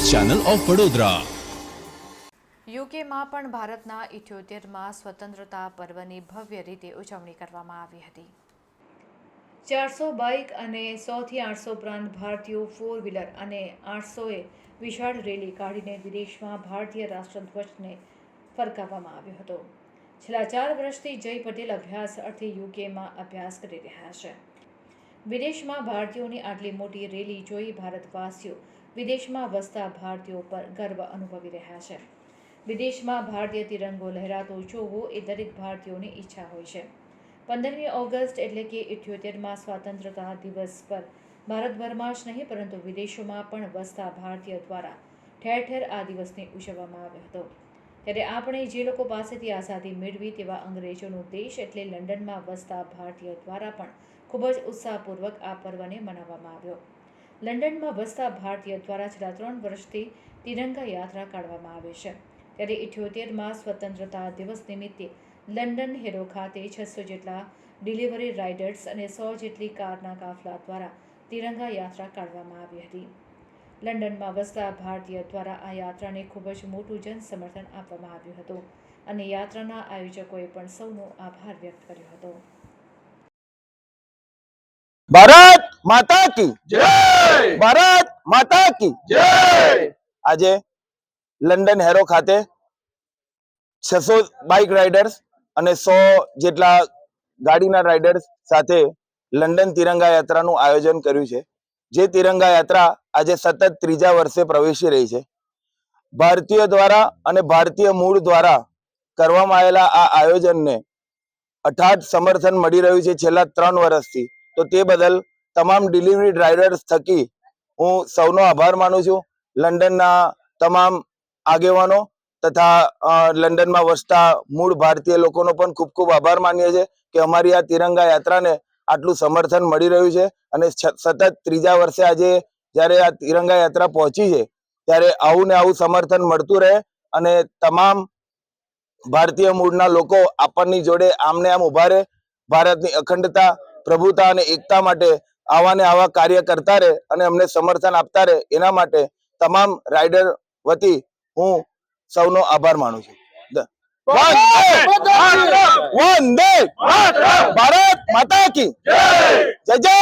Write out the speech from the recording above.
Channel of Vadodara. યુકેમાં પણ ભારતના ઇઠ્યોતેરમાં સ્વતંત્રતા પર્વની ભવ્ય રીતે ઉજવણી કરવામાં આવી હતી. ચારસો બાઇક અને સોથી આઠસો ઉપરાંત ભારતીયો ફોર વ્હીલર અને આઠસોએ વિશાળ રેલી કાઢીને વિદેશમાં ભારતીય રાષ્ટ્રધ્વજને ફરકાવવામાં આવ્યો હતો. છેલ્લા ચાર વર્ષથી જય પટેલ અભ્યાસ અર્થે યુકેમાં અભ્યાસ કરી રહ્યા છે. વિદેશમાં ભારતીયોની આટલી મોટી રેલી જોઈ ભારતવાસીઓ વિદેશમાં વસતા ભારતીયો પર ગર્વ અનુભવી રહ્યા છે. વિદેશમાં ભારતીય તિરંગો લહેરાતો જોવો એ દરેક ભારતીયોની ઈચ્છા હોય છે. પંદરમી ઓગસ્ટ એટલે કે ઇઠ્યોતેરમાં સ્વાતંત્રતા દિવસ પર ભારતભરમાં જ નહીં, પરંતુ વિદેશોમાં પણ વસતા ભારતીય દ્વારા ઠેર ઠેર આ દિવસને ઉજવવામાં આવ્યો હતો. ત્યારે આપણે જે લોકો પાસેથી આઝાદી મેળવી તેવા અંગ્રેજોનો દેશ એટલે લંડનમાં વસતા ભારતીય દ્વારા પણ ખૂબ જ ઉત્સાહપૂર્વક આ પર્વને મનાવવામાં આવ્યો. લંડનમાં વસતા ભારતીય દ્વારા છેલ્લા ત્રણ વર્ષથી તિરંગા યાત્રા કાઢવામાં આવે છે. ત્યારે ઇઠ્યોતેરમાં સ્વતંત્રતા દિવસ નિમિત્તે લંડન હેરો ખાતે છસો જેટલા ડિલિવરી રાઇડર્સ અને સો જેટલી કારના કાફલા દ્વારા તિરંગા યાત્રા કાઢવામાં આવી હતી. લંડનમાં વસતા ભારતીય દ્વારા આ યાત્રાને ખૂબ જ મોટું જન સમર્થન આપવામાં આવ્યું હતું અને યાત્રાના આયોજકોએ પણ સૌનો આભાર વ્યક્ત કર્યો હતો. ભારત માતા કી. જય! ભારત માતા કી. જય! આજે લંડન હેરો ખાતે છસો બાઇક રાઇડર્સ અને સો જેટલા ગાડીના રાઇડર્સ સાથે લંડન તિરંગા યાત્રાનું આયોજન કર્યું છે. જે તિરંગા યાત્રા આજે સતત ત્રીજા વર્ષે પ્રવેશી રહી છે. ભારતીય દ્વારા અને ભારતીય મૂળ દ્વારા કરવામાં આવેલા આ આયોજનને અઠાટ સમર્થન મળી રહ્યું છે છેલ્લા ત્રણ વર્ષથી. તો તે બદલ તમામ ડિલિવરી ડ્રાઈવર્સ થકી હું સૌનો આભાર માનું છું. લંડનના તમામ આગેવાનો તથા લંડનમાં વસતા મૂળ ભારતીય લોકોનો પણ ખૂબ ખૂબ આભાર માનીએ છીએ કે અમારી આ તિરંગા યાત્રાને આટલું સમર્થન મળી રહ્યું છે અને સતત ત્રીજા વર્ષે આજે જ્યારે આ તિરંગા યાત્રા પહોંચી છે ત્યારે આવું ને આવું સમર્થન મળતું રહે અને તમામ ભારતીય મૂળના લોકો આપણની જોડે આમને આમ ઊભા રહે. ભારતની અખંડતા પ્રભુતા અને એકતા માટે આવા ને આવા કાર્ય કરતા રહે અને અમને સમર્થન આપતા રહે એના માટે તમામ રાઇડર વતી હું સૌનો આભાર માનું છું. વંદે! ભારત માતા કી જય! જય!